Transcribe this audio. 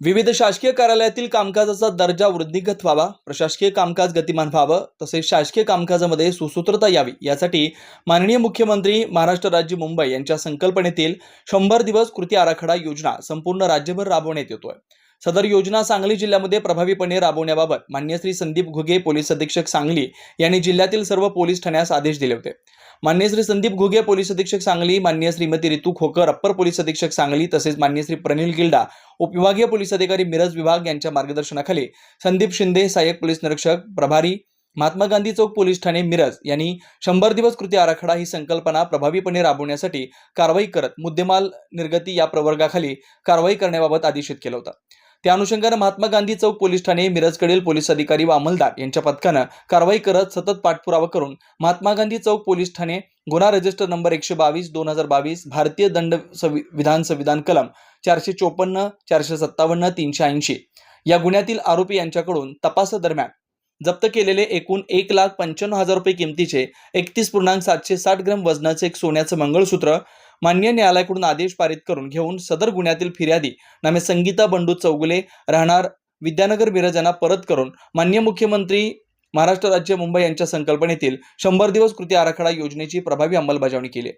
विविध शासकीय कार्यालयातील कामकाजाचा दर्जा वृद्धिगत व्हावा प्रशासकीय कामकाज गतिमान व्हावं तसेच शासकीय कामकाजामध्ये सुसूत्रता यावी यासाठी माननीय मुख्यमंत्री महाराष्ट्र राज्य मुंबई यांच्या संकल्पनेतील शंभर दिवस कृती आराखडा योजना संपूर्ण राज्यभर राबवण्यात येतोय. सदर योजना सांगली जिल्ह्यामध्ये प्रभावीपणे राबवण्याबाबत मान्य श्री संदीप घुगे पोलीस अधीक्षक सांगली यांनी जिल्ह्यातील सर्व पोलीस ठाण्यास आदेश दिले होते. मान्य श्री संदीप घुगे पोलीस अधीक्षक सांगली मान्य श्रीमती रितू खोकर अप्पर पोलीस अधीक्षक सांगली तसेच मान्य श्री प्रनिल गिल्डा उपविभागीय पोलीस अधिकारी मिरज विभाग यांच्या मार्गदर्शनाखाली संदीप शिंदे सहाय्यक पोलीस निरीक्षक प्रभारी महात्मा गांधी चौक पोलीस ठाणे मिरज यांनी शंभर दिवस कृती आराखडा ही संकल्पना प्रभावीपणे राबवण्यासाठी कारवाई करत मुद्देमाल निर्गती या प्रवर्गाखाली कारवाई करण्याबाबत आदेशित केलं होतं. त्या अनुषंगानं महात्मा गांधी चौक पोलीस ठाणे मिरजकडील पोलीस अधिकारी व अंमलदार यांच्या पथकानं कारवाई करत सतत पाठपुरावा करून महात्मा गांधी चौक पोलीस ठाणे गुन्हा रजिस्टर नंबर एकशे बावीस दोन हजार बावीस भारतीय दंड सवि विधान संविधान कलम चारशे चोपन्न चारशे सत्तावन्न तीनशे ऐंशी या गुन्ह्यातील आरोपी यांच्याकडून तपासादरम्यान जप्त केलेले एकूण एक लाख पंच्याण्णव हजार रुपये किमतीचे एकतीस पूर्णांक सातशे साठ ग्रॅम वजनाचे एक सोन्याचं मंगळसूत्र मान्य न्यायालयाकडून आदेश पारित करून घेऊन सदर गुन्ह्यातील फिर्यादी नामे संगीता बंडू चौगुले राहणार विद्यानगर मिरज यांना परत करून मान्य मुख्यमंत्री महाराष्ट्र राज्य मुंबई यांच्या संकल्पनेतील शंभर दिवस कृती आराखडा योजनेची प्रभावी अंमलबजावणी केली.